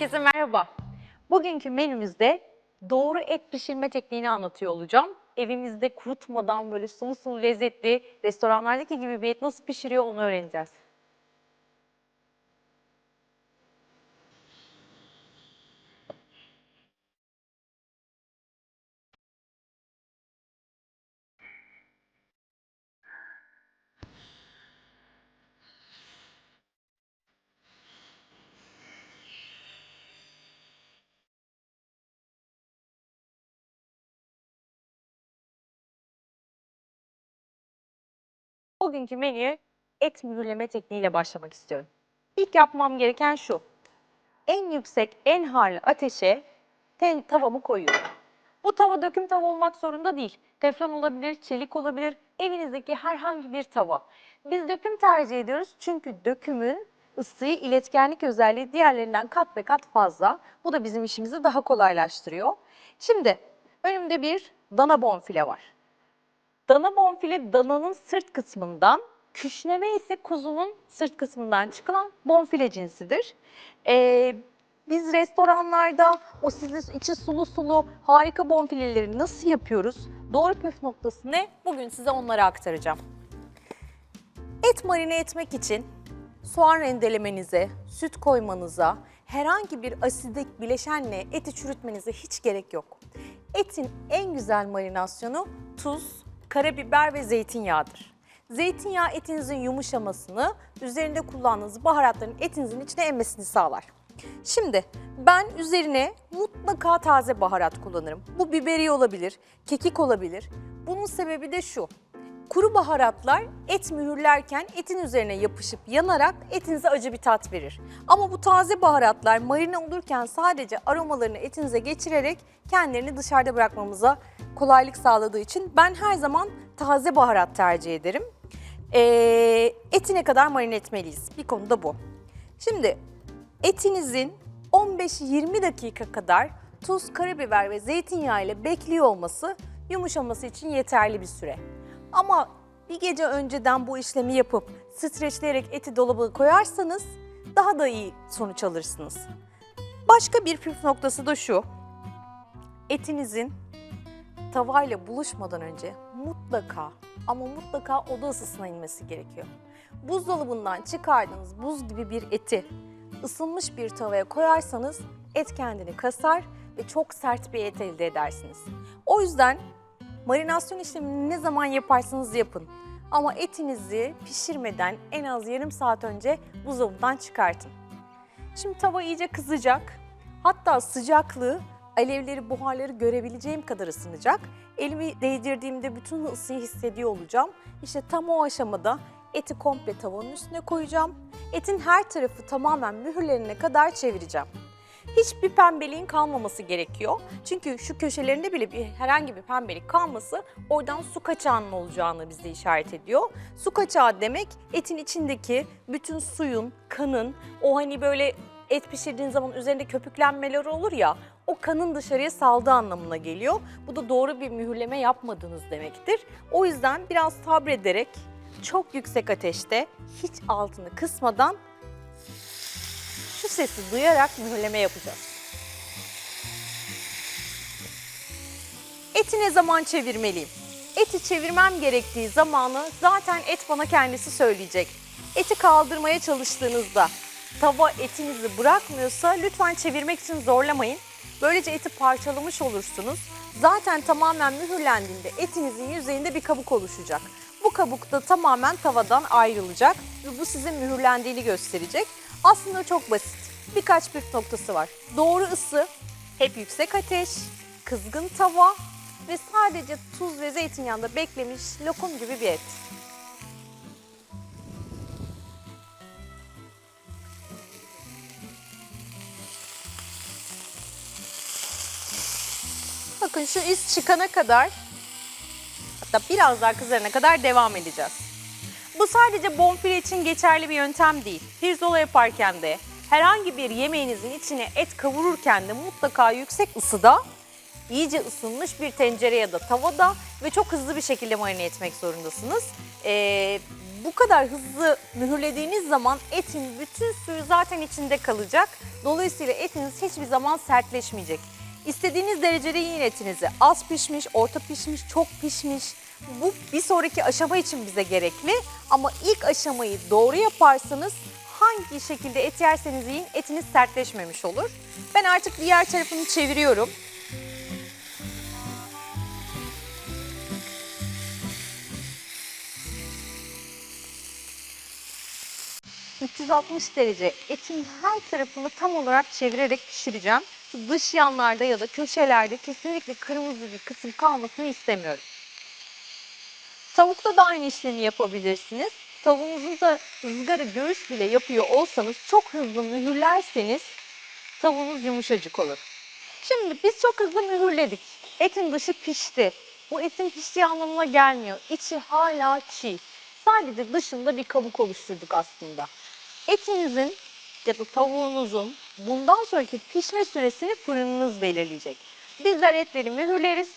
Herkese merhaba. Bugünkü menümüzde doğru et pişirme tekniğini anlatıyor olacağım. Evimizde kurutmadan böyle sulu sulu lezzetli restoranlardaki gibi bir et nasıl pişiriyor onu öğreneceğiz. Bugünkü menüye et mühürleme tekniğiyle başlamak istiyorum. İlk yapmam gereken şu. En yüksek, en harlı ateşe ten, tavamı koyuyorum. Bu tava döküm tava olmak zorunda değil. Teflon olabilir, çelik olabilir, evinizdeki herhangi bir tava. Biz döküm tercih ediyoruz çünkü dökümün ısıyı, iletkenlik özelliği diğerlerinden kat be kat fazla. Bu da bizim işimizi daha kolaylaştırıyor. Şimdi önümde bir dana bonfile var. Dana bonfile dananın sırt kısmından, küşneme ise kuzunun sırt kısmından çıkılan bonfile cinsidir. Ee, biz restoranlarda o sizin içi sulu sulu harika bonfileleri nasıl yapıyoruz? Doğru püf noktası ne? Bugün size onları aktaracağım. Et marine etmek için soğan rendelemenize, süt koymanıza, herhangi bir asidik bileşenle eti çürütmenize hiç gerek yok. Etin en güzel marinasyonu tuz, karabiber ve zeytinyağıdır. Zeytinyağı etinizin yumuşamasını, üzerinde kullandığınız baharatların etinizin içine emmesini sağlar. Şimdi ben üzerine mutlaka taze baharat kullanırım. Bu biberi olabilir, kekik olabilir. Bunun sebebi de şu. Kuru baharatlar et mühürlerken etin üzerine yapışıp yanarak etinize acı bir tat verir. Ama bu taze baharatlar marine olurken sadece aromalarını etinize geçirerek kendilerini dışarıda bırakmamıza kolaylık sağladığı için ben her zaman taze baharat tercih ederim. Ee, etine kadar marine etmeliyiz. Bir konu da bu. Şimdi etinizin 15-20 dakika kadar tuz, karabiber ve zeytinyağı ile bekliyor olması yumuşaması için yeterli bir süre. Ama bir gece önceden bu işlemi yapıp streçleyerek eti dolaba koyarsanız daha da iyi sonuç alırsınız. Başka bir püf noktası da şu. Etinizin tavayla buluşmadan önce mutlaka ama mutlaka oda ısısına inmesi gerekiyor. Buzdolabından çıkardığınız buz gibi bir eti ısınmış bir tavaya koyarsanız et kendini kasar ve çok sert bir et elde edersiniz. O yüzden marinasyon işlemini ne zaman yaparsanız yapın. Ama etinizi pişirmeden en az yarım saat önce buzdolabından çıkartın. Şimdi tava iyice kızacak. Hatta sıcaklığı alevleri, buharları görebileceğim kadar ısınacak. Elimi değdirdiğimde bütün ısıyı hissediyor olacağım. İşte tam o aşamada eti komple tavanın üstüne koyacağım. Etin her tarafı tamamen mühürlerine kadar çevireceğim. Hiçbir pembeliğin kalmaması gerekiyor. Çünkü şu köşelerinde bile bir herhangi bir pembelik kalması oradan su kaçağının olacağını bize işaret ediyor. Su kaçağı demek etin içindeki bütün suyun, kanın, o hani böyle et pişirdiğin zaman üzerinde köpüklenmeler olur ya o kanın dışarıya saldığı anlamına geliyor. Bu da doğru bir mühürleme yapmadığınız demektir. O yüzden biraz sabrederek çok yüksek ateşte hiç altını kısmadan şu sesi duyarak mühürleme yapacağız. Eti ne zaman çevirmeliyim? Eti çevirmem gerektiği zamanı zaten et bana kendisi söyleyecek. Eti kaldırmaya çalıştığınızda tava etinizi bırakmıyorsa lütfen çevirmek için zorlamayın. Böylece eti parçalamış olursunuz. Zaten tamamen mühürlendiğinde etinizin yüzeyinde bir kabuk oluşacak. Bu kabuk da tamamen tavadan ayrılacak ve bu sizin mühürlendiğini gösterecek. Aslında çok basit. Birkaç püf noktası var. Doğru ısı, hep yüksek ateş, kızgın tava ve sadece tuz ve zeytinyağında beklemiş lokum gibi bir et. Bakın şu iz çıkana kadar hatta biraz daha kızarana kadar devam edeceğiz. Bu sadece bonfile için geçerli bir yöntem değil. Pirzola yaparken de herhangi bir yemeğinizin içine et kavururken de mutlaka yüksek ısıda iyice ısınmış bir tencere ya da tavada ve çok hızlı bir şekilde marine etmek zorundasınız. Ee, bu kadar hızlı mühürlediğiniz zaman etin bütün suyu zaten içinde kalacak. Dolayısıyla etiniz hiçbir zaman sertleşmeyecek. İstediğiniz derecede yiyin etinizi. Az pişmiş, orta pişmiş, çok pişmiş. Bu bir sonraki aşama için bize gerekli. Ama ilk aşamayı doğru yaparsanız hangi şekilde et yerseniz yiyin etiniz sertleşmemiş olur. Ben artık diğer tarafını çeviriyorum. 360 derece etin her tarafını tam olarak çevirerek pişireceğim. Dış yanlarda ya da köşelerde kesinlikle kırmızı bir kısım kalmasını istemiyorum. Tavukta da aynı işlemi yapabilirsiniz. Tavuğunuzu da ızgara göğüs bile yapıyor olsanız çok hızlı mühürlerseniz tavuğunuz yumuşacık olur. Şimdi biz çok hızlı mühürledik. Etin dışı pişti. Bu etin piştiği anlamına gelmiyor. İçi hala çiğ. Sadece dışında bir kabuk oluşturduk aslında. Etinizin ya da tavuğunuzun bundan sonraki pişme süresini fırınınız belirleyecek. Bizler etleri mühürleriz,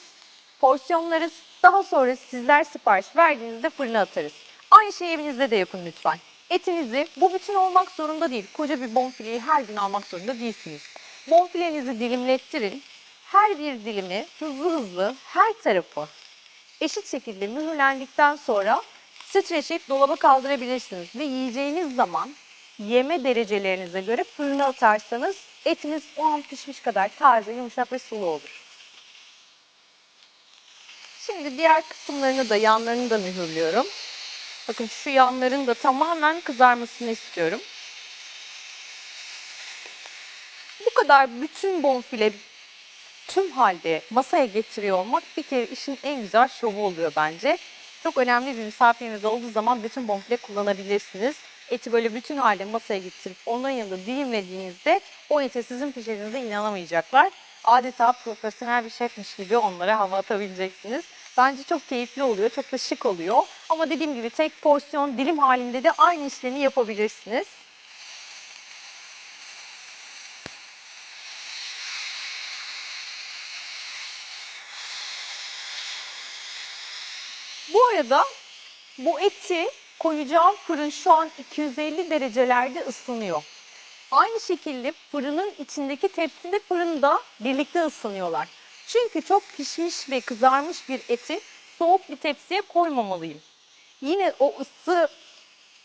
porsiyonlarız. Daha sonra sizler sipariş verdiğinizde fırına atarız. Aynı şeyi evinizde de yapın lütfen. Etinizi bu bütün olmak zorunda değil. Koca bir bonfileyi her gün almak zorunda değilsiniz. Bonfilenizi dilimlettirin. Her bir dilimi hızlı hızlı her tarafı eşit şekilde mühürlendikten sonra streçleyip dolaba kaldırabilirsiniz. Ve yiyeceğiniz zaman yeme derecelerinize göre fırına atarsanız etiniz o an pişmiş kadar taze, yumuşak ve sulu olur. Şimdi diğer kısımlarını da yanlarını da mühürlüyorum. Bakın şu yanların da tamamen kızarmasını istiyorum. Bu kadar bütün bonfile tüm halde masaya getiriyor olmak bir kere işin en güzel şovu oluyor bence. Çok önemli bir misafiriniz olduğu zaman bütün bonfile kullanabilirsiniz. Eti böyle bütün halde masaya getirip onların yanında dilimlediğinizde o ete sizin pişirdiğinize inanamayacaklar. Adeta profesyonel bir şefmiş gibi onlara hava atabileceksiniz. Bence çok keyifli oluyor, çok da şık oluyor. Ama dediğim gibi tek porsiyon dilim halinde de aynı işlemi yapabilirsiniz. Bu arada bu eti koyacağım fırın şu an 250 derecelerde ısınıyor. Aynı şekilde fırının içindeki tepside fırında birlikte ısınıyorlar. Çünkü çok pişmiş ve kızarmış bir eti soğuk bir tepsiye koymamalıyım. Yine o ısı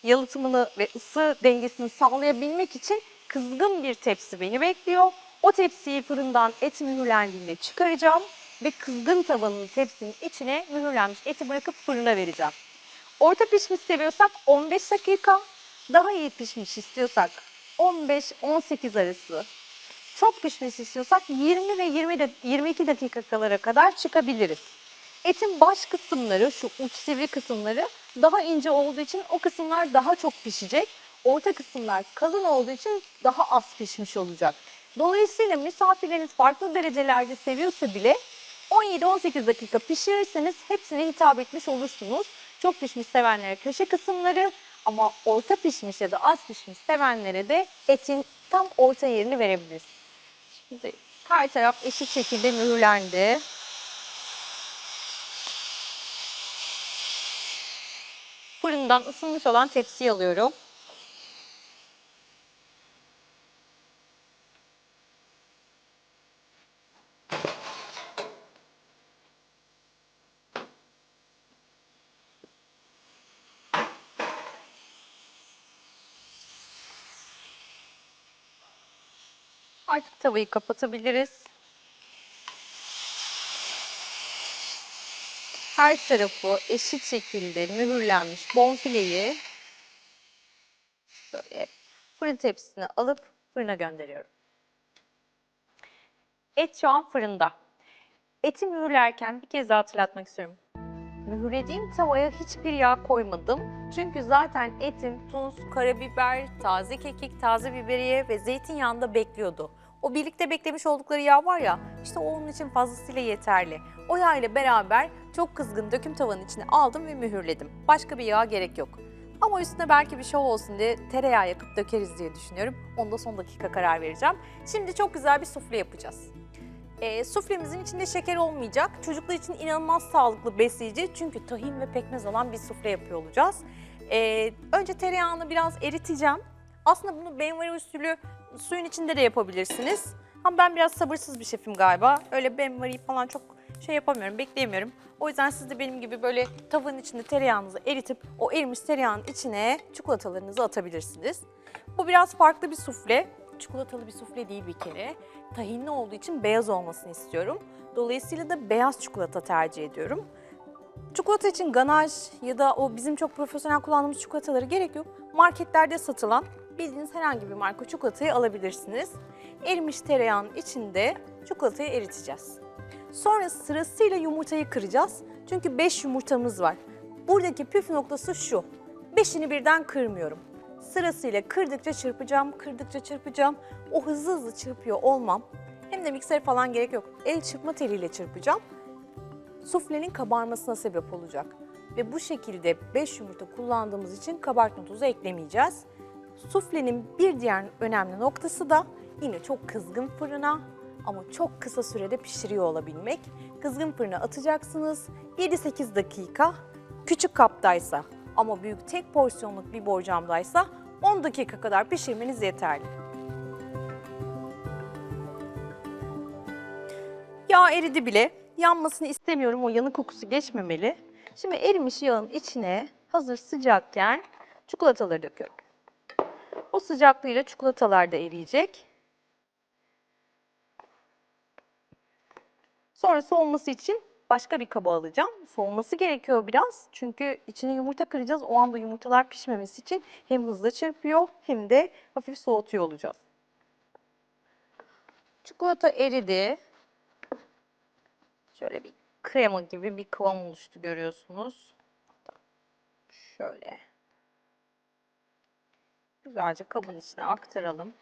yalıtımını ve ısı dengesini sağlayabilmek için kızgın bir tepsi beni bekliyor. O tepsiyi fırından et mühürlendiğinde çıkaracağım ve kızgın tavanın tepsinin içine mühürlenmiş eti bırakıp fırına vereceğim. Orta pişmiş seviyorsak 15 dakika, daha iyi pişmiş istiyorsak 15-18 arası. Çok pişmiş istiyorsak 20 ve 20 de, 22 dakikalara kadar çıkabiliriz. Etin baş kısımları, şu uç sivri kısımları daha ince olduğu için o kısımlar daha çok pişecek. Orta kısımlar kalın olduğu için daha az pişmiş olacak. Dolayısıyla misafirleriniz farklı derecelerde seviyorsa bile 17-18 dakika pişirirseniz hepsine hitap etmiş olursunuz. Çok pişmiş sevenlere köşe kısımları ama orta pişmiş ya da az pişmiş sevenlere de etin tam orta yerini verebiliriz. Şimdi her taraf eşit şekilde mühürlendi. Fırından ısınmış olan tepsiyi alıyorum. Artık tavayı kapatabiliriz. Her tarafı eşit şekilde mühürlenmiş bonfileyi böyle fırın tepsisine alıp fırına gönderiyorum. Et şu an fırında. Eti mühürlerken bir kez daha hatırlatmak istiyorum. Mühürlediğim tavaya hiçbir yağ koymadım. Çünkü zaten etim tuz, karabiber, taze kekik, taze biberiye ve zeytinyağında bekliyordu. O birlikte beklemiş oldukları yağ var ya, işte o onun için fazlasıyla yeterli. O yağ ile beraber çok kızgın döküm tavanın içine aldım ve mühürledim. Başka bir yağ gerek yok. Ama üstüne belki bir şov olsun diye tereyağı yakıp dökeriz diye düşünüyorum. Onda son dakika karar vereceğim. Şimdi çok güzel bir sufle yapacağız. E, suflemizin içinde şeker olmayacak. Çocuklar için inanılmaz sağlıklı besleyici çünkü tahin ve pekmez olan bir sufle yapıyor olacağız. Ee, önce tereyağını biraz eriteceğim. Aslında bunu benvari usulü suyun içinde de yapabilirsiniz. Ama ben biraz sabırsız bir şefim galiba. Öyle benvari falan çok şey yapamıyorum, bekleyemiyorum. O yüzden siz de benim gibi böyle tavanın içinde tereyağınızı eritip o erimiş tereyağın içine çikolatalarınızı atabilirsiniz. Bu biraz farklı bir sufle. Çikolatalı bir sufle değil bir kere. Tahinli olduğu için beyaz olmasını istiyorum. Dolayısıyla da beyaz çikolata tercih ediyorum. Çikolata için ganaj ya da o bizim çok profesyonel kullandığımız çikolataları gerek yok. Marketlerde satılan bildiğiniz herhangi bir marka çikolatayı alabilirsiniz. Erimiş tereyağın içinde çikolatayı eriteceğiz. Sonra sırasıyla yumurtayı kıracağız. Çünkü 5 yumurtamız var. Buradaki püf noktası şu. Beşini birden kırmıyorum. Sırasıyla kırdıkça çırpacağım, kırdıkça çırpacağım. O hızlı hızlı çırpıyor olmam. Hem de mikser falan gerek yok. El çırpma teliyle çırpacağım suflenin kabarmasına sebep olacak. Ve bu şekilde 5 yumurta kullandığımız için kabartma tozu eklemeyeceğiz. Suflenin bir diğer önemli noktası da yine çok kızgın fırına ama çok kısa sürede pişiriyor olabilmek. Kızgın fırına atacaksınız 7-8 dakika. Küçük kaptaysa ama büyük tek porsiyonluk bir borcamdaysa 10 dakika kadar pişirmeniz yeterli. Yağ eridi bile. Yanmasını istemiyorum. O yanık kokusu geçmemeli. Şimdi erimiş yağın içine hazır sıcakken çikolataları döküyorum. O sıcaklığıyla çikolatalar da eriyecek. Sonra soğuması için başka bir kaba alacağım. Soğuması gerekiyor biraz. Çünkü içine yumurta kıracağız. O anda yumurtalar pişmemesi için hem hızlı çırpıyor hem de hafif soğutuyor olacağız. Çikolata eridi. Şöyle bir krema gibi bir kıvam oluştu görüyorsunuz. Şöyle. Güzelce kabın içine aktaralım.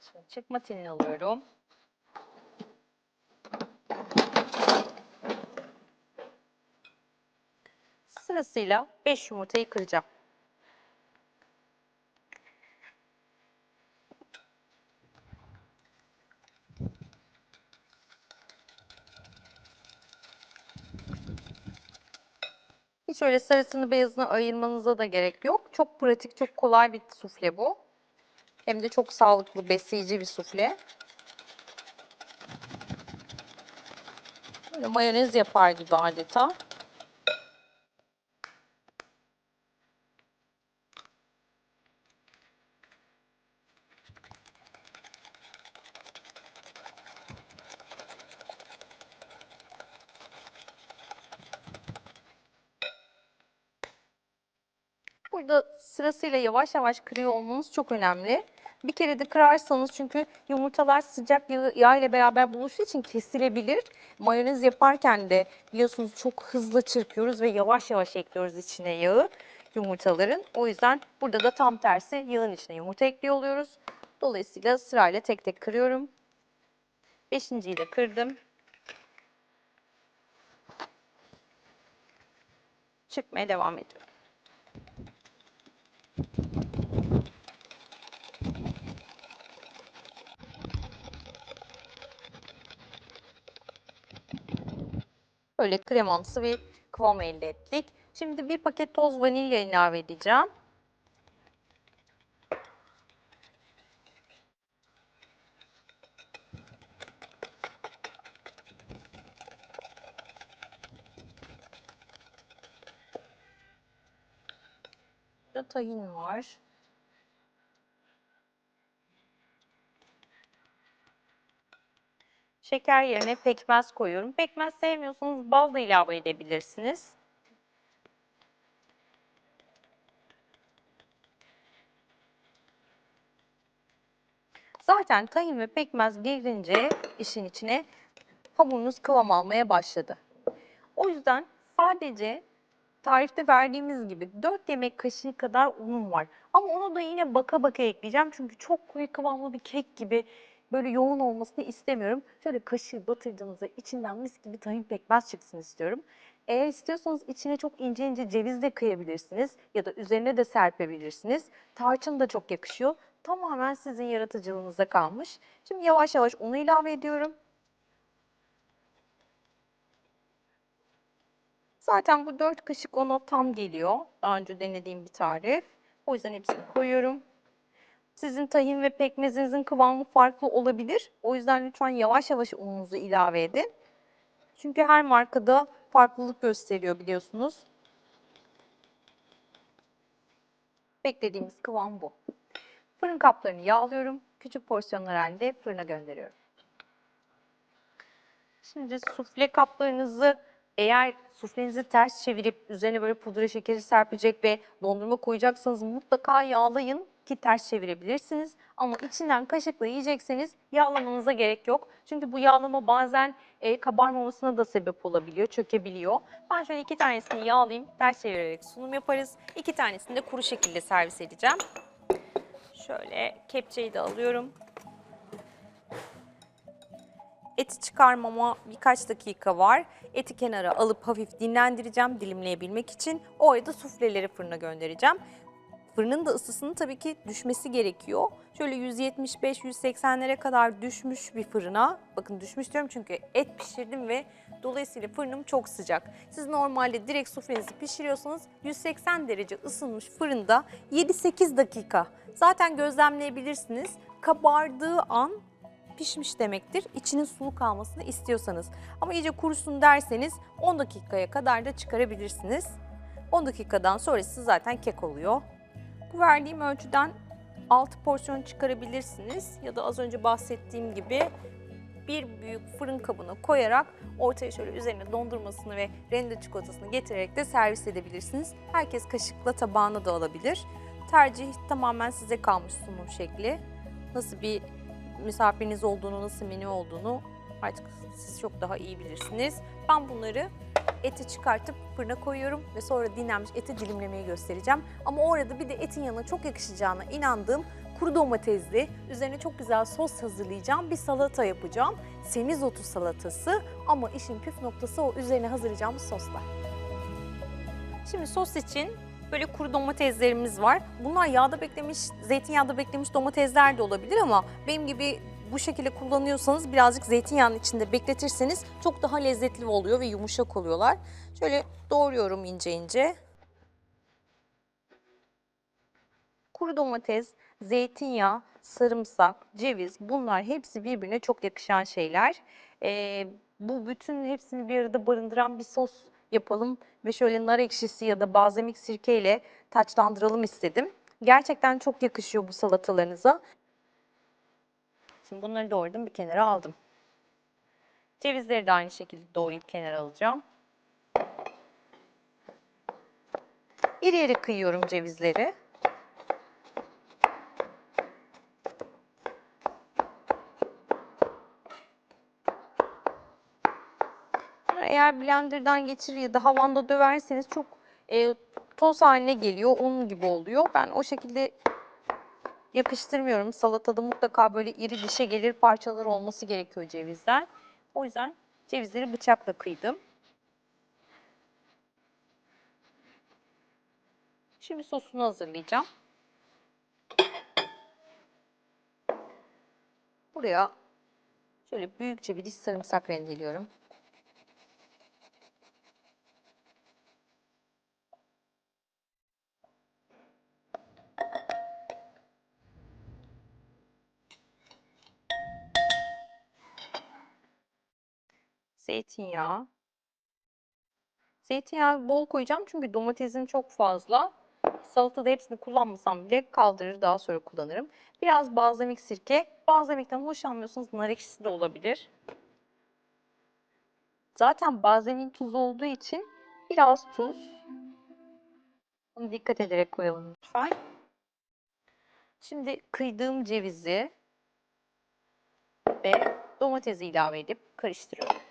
Şimdi çıkma telini alıyorum. Sırasıyla 5 yumurtayı kıracağım. Hiç öyle sarısını beyazını ayırmanıza da gerek yok. Çok pratik, çok kolay bir sufle bu. Hem de çok sağlıklı, besleyici bir sufle. Böyle mayonez yapar gibi adeta. Burada sırasıyla yavaş yavaş kırıyor olmanız çok önemli. Bir kere de kırarsanız çünkü yumurtalar sıcak yağ, ile beraber buluştuğu için kesilebilir. Mayonez yaparken de biliyorsunuz çok hızlı çırpıyoruz ve yavaş yavaş ekliyoruz içine yağı yumurtaların. O yüzden burada da tam tersi yağın içine yumurta ekliyor oluyoruz. Dolayısıyla sırayla tek tek kırıyorum. Beşinciyi de kırdım. Çıkmaya devam ediyorum. Böyle kremamsı bir kıvam elde ettik. Şimdi bir paket toz vanilya ilave edeceğim. Burada tahin var. Şeker yerine pekmez koyuyorum. Pekmez sevmiyorsanız bal da ilave edebilirsiniz. Zaten tahin ve pekmez girince işin içine hamurunuz kıvam almaya başladı. O yüzden sadece tarifte verdiğimiz gibi 4 yemek kaşığı kadar unum var. Ama onu da yine baka baka ekleyeceğim. Çünkü çok koyu kıvamlı bir kek gibi böyle yoğun olmasını istemiyorum. Şöyle kaşığı batırdığınızda içinden mis gibi tahin pekmez çıksın istiyorum. Eğer istiyorsanız içine çok ince ince ceviz de kıyabilirsiniz ya da üzerine de serpebilirsiniz. Tarçın da çok yakışıyor. tamamen sizin yaratıcılığınıza kalmış. Şimdi yavaş yavaş unu ilave ediyorum. Zaten bu 4 kaşık ona tam geliyor. Daha önce denediğim bir tarif. O yüzden hepsini koyuyorum. Sizin tahin ve pekmezinizin kıvamı farklı olabilir. O yüzden lütfen yavaş yavaş ununuzu ilave edin. Çünkü her markada farklılık gösteriyor biliyorsunuz. Beklediğimiz kıvam bu. Fırın kaplarını yağlıyorum. Küçük porsiyonlar halinde fırına gönderiyorum. Şimdi sufle kaplarınızı eğer suflenizi ters çevirip üzerine böyle pudra şekeri serpecek ve dondurma koyacaksanız mutlaka yağlayın ki ters çevirebilirsiniz. Ama içinden kaşıkla yiyecekseniz yağlamanıza gerek yok. Çünkü bu yağlama bazen e, kabarmamasına da sebep olabiliyor, çökebiliyor. Ben şöyle iki tanesini yağlayayım, ters çevirerek sunum yaparız. İki tanesini de kuru şekilde servis edeceğim. Şöyle kepçeyi de alıyorum. Eti çıkarmama birkaç dakika var. Eti kenara alıp hafif dinlendireceğim dilimleyebilmek için. O arada sufleleri fırına göndereceğim. Fırının da ısısının tabii ki düşmesi gerekiyor. Şöyle 175-180'lere kadar düşmüş bir fırına. Bakın düşmüş diyorum çünkü et pişirdim ve dolayısıyla fırınım çok sıcak. Siz normalde direkt suflenizi pişiriyorsanız 180 derece ısınmış fırında 7-8 dakika. Zaten gözlemleyebilirsiniz. Kabardığı an pişmiş demektir. İçinin sulu kalmasını istiyorsanız. Ama iyice kurusun derseniz 10 dakikaya kadar da çıkarabilirsiniz. 10 dakikadan sonrası zaten kek oluyor. Verdiğim ölçüden 6 porsiyon çıkarabilirsiniz. Ya da az önce bahsettiğim gibi bir büyük fırın kabına koyarak ortaya şöyle üzerine dondurmasını ve rende çikolatasını getirerek de servis edebilirsiniz. Herkes kaşıkla tabağına da alabilir. Tercih tamamen size kalmış sunum şekli. Nasıl bir misafiriniz olduğunu, nasıl menü olduğunu artık siz çok daha iyi bilirsiniz. Ben bunları eti çıkartıp fırına koyuyorum ve sonra dinlenmiş eti dilimlemeyi göstereceğim. Ama orada bir de etin yanına çok yakışacağına inandığım kuru domatesli, üzerine çok güzel sos hazırlayacağım bir salata yapacağım. Semizotu salatası ama işin püf noktası o üzerine hazırlayacağımız soslar. Şimdi sos için böyle kuru domateslerimiz var. Bunlar yağda beklemiş, zeytinyağda beklemiş domatesler de olabilir ama benim gibi bu şekilde kullanıyorsanız birazcık zeytinyağının içinde bekletirseniz çok daha lezzetli oluyor ve yumuşak oluyorlar. Şöyle doğruyorum ince ince. Kuru domates, zeytinyağı, sarımsak, ceviz bunlar hepsi birbirine çok yakışan şeyler. Ee, bu bütün hepsini bir arada barındıran bir sos yapalım ve şöyle nar ekşisi ya da balzamik sirkeyle taçlandıralım istedim. Gerçekten çok yakışıyor bu salatalarınıza. Şimdi bunları doğradım bir kenara aldım. Cevizleri de aynı şekilde doğrayıp kenara alacağım. İri iri kıyıyorum cevizleri. Eğer blenderdan geçirir ya da havanda döverseniz çok e, toz haline geliyor, un gibi oluyor. Ben o şekilde yakıştırmıyorum. Salatada mutlaka böyle iri dişe gelir parçalar olması gerekiyor cevizden. O yüzden cevizleri bıçakla kıydım. Şimdi sosunu hazırlayacağım. Buraya şöyle büyükçe bir diş sarımsak rendeliyorum. Zeytinyağı. Zeytinyağı bol koyacağım çünkü domatesim çok fazla. Salatada hepsini kullanmasam bile kaldırır daha sonra kullanırım. Biraz balzamik sirke. Balzamikten hoşlanmıyorsanız nar ekşisi de olabilir. Zaten balzamik tuz olduğu için biraz tuz. Bunu dikkat ederek koyalım lütfen. Şimdi kıydığım cevizi ve domatesi ilave edip karıştırıyorum.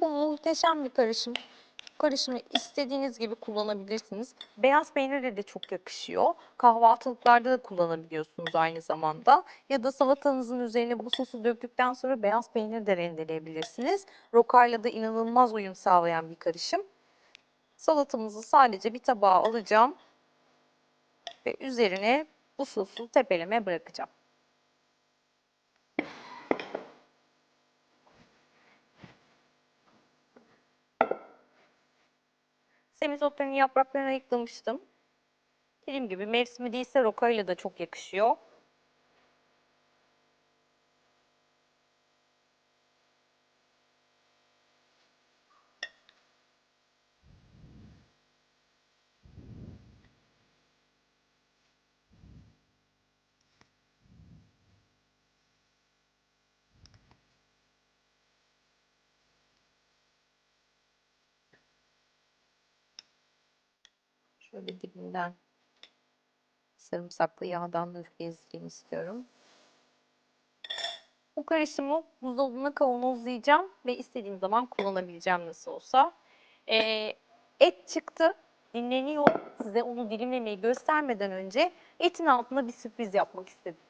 Bu muhteşem bir karışım. Karışımı istediğiniz gibi kullanabilirsiniz. Beyaz peynirle de çok yakışıyor. Kahvaltılıklarda da kullanabiliyorsunuz aynı zamanda. Ya da salatanızın üzerine bu sosu döktükten sonra beyaz peynir de rendeleyebilirsiniz. Rokayla da inanılmaz uyum sağlayan bir karışım. Salatamızı sadece bir tabağa alacağım ve üzerine bu sosu tepeleme bırakacağım. Semizotların yapraklarını ayıklamıştım. Dediğim gibi mevsimi değilse rokayla da çok yakışıyor. Şöyle dibinden sarımsaklı yağdan da gezdireyim istiyorum. Bu karışımı buzdolabına kavanozlayacağım ve istediğim zaman kullanabileceğim nasıl olsa. Ee, et çıktı, dinleniyor. Size onu dilimlemeyi göstermeden önce etin altına bir sürpriz yapmak istedim.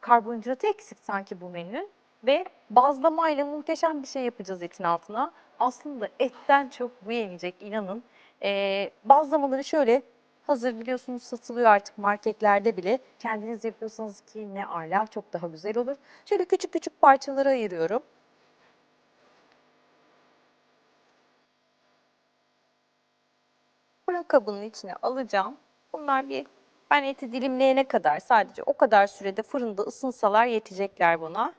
Karbonhidratı eksik sanki bu menü ve bazlamayla muhteşem bir şey yapacağız etin altına. Aslında etten çok bu yenecek inanın. Ee, bazlamaları şöyle hazır biliyorsunuz satılıyor artık marketlerde bile. Kendiniz yapıyorsanız ki ne ala çok daha güzel olur. Şöyle küçük küçük parçalara ayırıyorum. Fırın kabının içine alacağım. Bunlar bir ben eti dilimleyene kadar sadece o kadar sürede fırında ısınsalar yetecekler buna.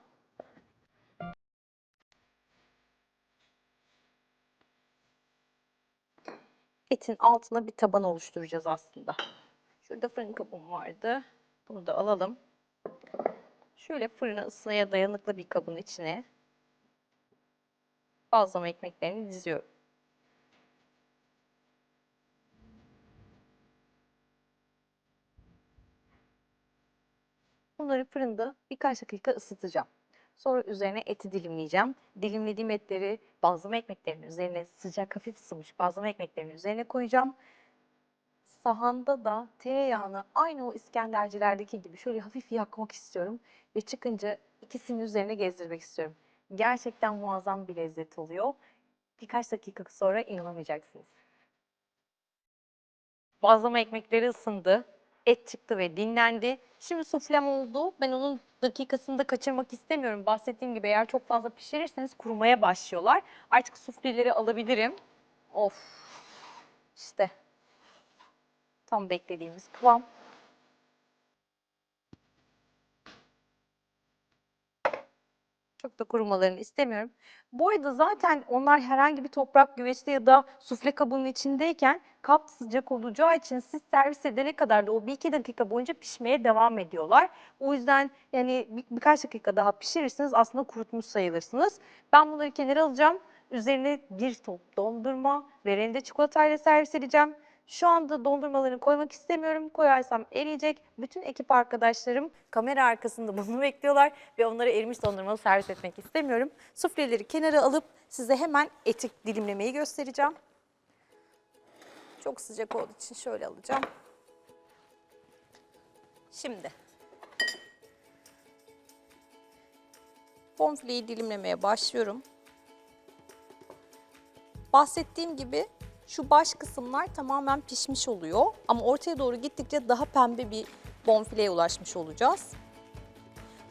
Etin altına bir taban oluşturacağız aslında. Şurada fırın kabım vardı. Bunu da alalım. Şöyle fırına ısıya dayanıklı bir kabın içine bazlama ekmeklerini diziyorum. Bunları fırında birkaç dakika ısıtacağım. Sonra üzerine eti dilimleyeceğim. Dilimlediğim etleri bazlama ekmeklerinin üzerine sıcak hafif ısınmış bazlama ekmeklerinin üzerine koyacağım. Sahanda da tereyağını aynı o İskendercilerdeki gibi şöyle hafif yakmak istiyorum. Ve çıkınca ikisinin üzerine gezdirmek istiyorum. Gerçekten muazzam bir lezzet oluyor. Birkaç dakika sonra inanamayacaksınız. Bazlama ekmekleri ısındı. Et çıktı ve dinlendi. Şimdi suflem oldu. Ben onun dakikasını da kaçırmak istemiyorum. Bahsettiğim gibi eğer çok fazla pişirirseniz kurumaya başlıyorlar. Artık sufleleri alabilirim. Of. İşte. Tam beklediğimiz kıvam. Çok da kurumalarını istemiyorum. Bu arada zaten onlar herhangi bir toprak güveçte ya da sufle kabının içindeyken kap sıcak olacağı için siz servis edene kadar da o bir iki dakika boyunca pişmeye devam ediyorlar. O yüzden yani bir, birkaç dakika daha pişirirsiniz aslında kurutmuş sayılırsınız. Ben bunları kenara alacağım. Üzerine bir top dondurma ve rende çikolatayla servis edeceğim. Şu anda dondurmalarını koymak istemiyorum. Koyarsam eriyecek. Bütün ekip arkadaşlarım kamera arkasında bunu bekliyorlar ve onlara erimiş dondurmalı servis etmek istemiyorum. Sufleleri kenara alıp size hemen etik dilimlemeyi göstereceğim. Çok sıcak olduğu için şöyle alacağım. Şimdi bonfileyi dilimlemeye başlıyorum. Bahsettiğim gibi şu baş kısımlar tamamen pişmiş oluyor ama ortaya doğru gittikçe daha pembe bir bonfileye ulaşmış olacağız.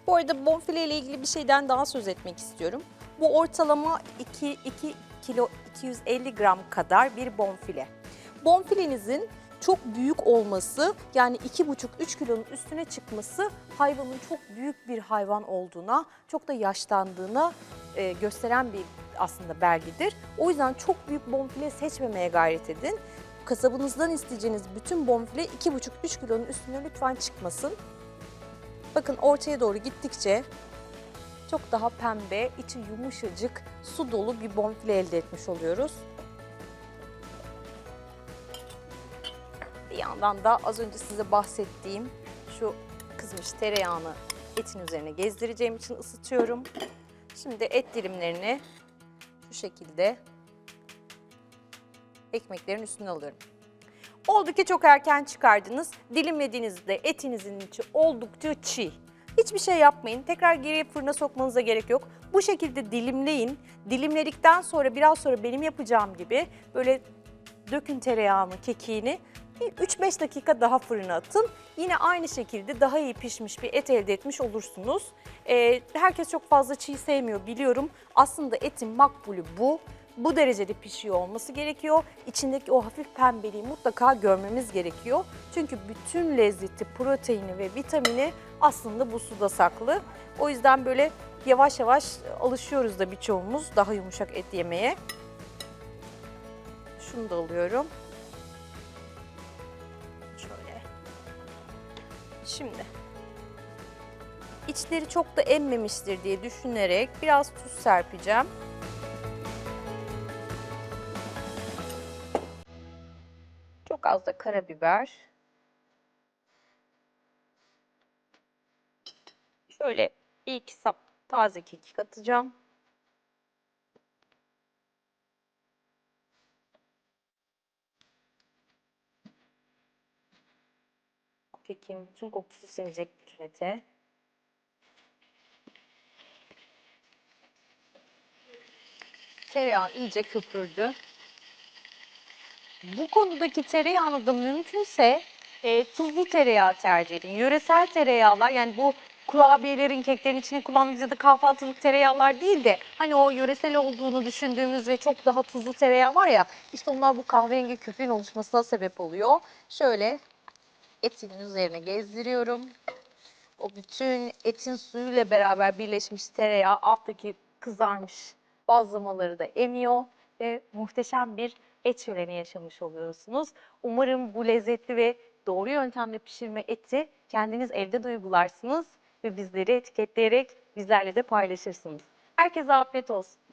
Bu arada bonfile ile ilgili bir şeyden daha söz etmek istiyorum. Bu ortalama 2, 2 kilo 250 gram kadar bir bonfile. Bonfilenizin çok büyük olması yani 2,5-3 kilonun üstüne çıkması hayvanın çok büyük bir hayvan olduğuna, çok da yaşlandığına e, gösteren bir aslında belgedir. O yüzden çok büyük bonfile seçmemeye gayret edin. Kasabınızdan isteyeceğiniz bütün bonfile 2,5-3 kilonun üstüne lütfen çıkmasın. Bakın ortaya doğru gittikçe çok daha pembe, içi yumuşacık, su dolu bir bonfile elde etmiş oluyoruz. Bir yandan da az önce size bahsettiğim şu kızmış tereyağını etin üzerine gezdireceğim için ısıtıyorum. Şimdi et dilimlerini şu şekilde ekmeklerin üstüne alıyorum. Oldu ki çok erken çıkardınız. Dilimlediğinizde etinizin içi oldukça çiğ. Hiçbir şey yapmayın. Tekrar geriye fırına sokmanıza gerek yok. Bu şekilde dilimleyin. Dilimledikten sonra biraz sonra benim yapacağım gibi böyle dökün tereyağını, kekiğini. Bir 3-5 dakika daha fırına atın. Yine aynı şekilde daha iyi pişmiş bir et elde etmiş olursunuz. Ee, herkes çok fazla çiğ sevmiyor biliyorum. Aslında etin makbulü bu. Bu derecede pişiyor olması gerekiyor. İçindeki o hafif pembeliği mutlaka görmemiz gerekiyor. Çünkü bütün lezzeti, proteini ve vitamini aslında bu suda saklı. O yüzden böyle yavaş yavaş alışıyoruz da birçoğumuz daha yumuşak et yemeye. Şunu da alıyorum. Şimdi içleri çok da emmemiştir diye düşünerek biraz tuz serpeceğim. Çok az da karabiber. Şöyle bir iki sap taze kekik atacağım. Kekiğin bütün kokusu sinecek bütün ete. Tereyağı iyice köpürdü. Bu konudaki tereyağını da mümkünse e, tuzlu tereyağı tercih edin. Yöresel tereyağlar yani bu kurabiyelerin, keklerin içine kullandığımız ya da kahvaltılık tereyağlar değil de hani o yöresel olduğunu düşündüğümüz ve çok daha tuzlu tereyağı var ya işte onlar bu kahverengi köpüğün oluşmasına sebep oluyor. Şöyle etinin üzerine gezdiriyorum. O bütün etin suyuyla beraber birleşmiş tereyağı alttaki kızarmış bazlamaları da emiyor ve muhteşem bir et şöleni yaşamış oluyorsunuz. Umarım bu lezzetli ve doğru yöntemle pişirme eti kendiniz evde de uygularsınız ve bizleri etiketleyerek bizlerle de paylaşırsınız. Herkese afiyet olsun.